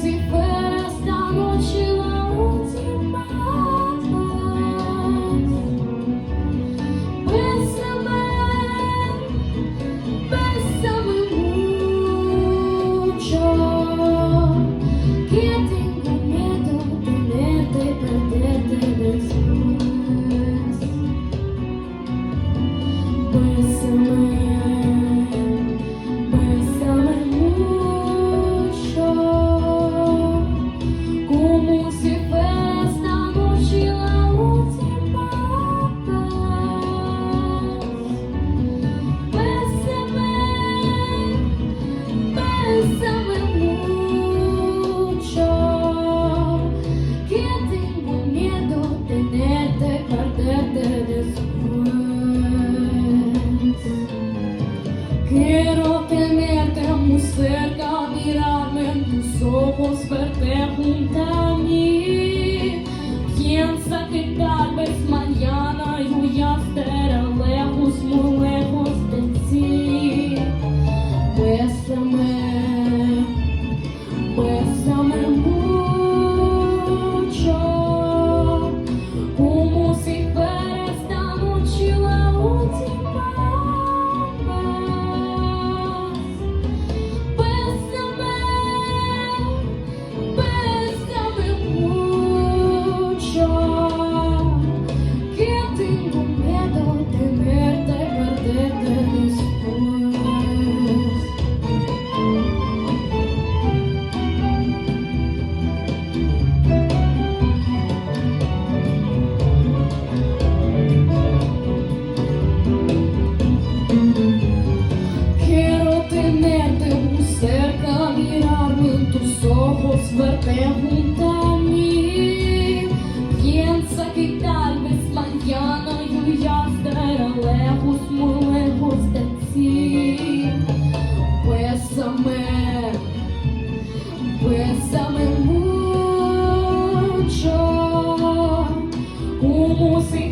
se. somos per perguntar. смертних домів, п'єнса киталь я здерелегу смилегу стаці, песами, песами мучо, у мусі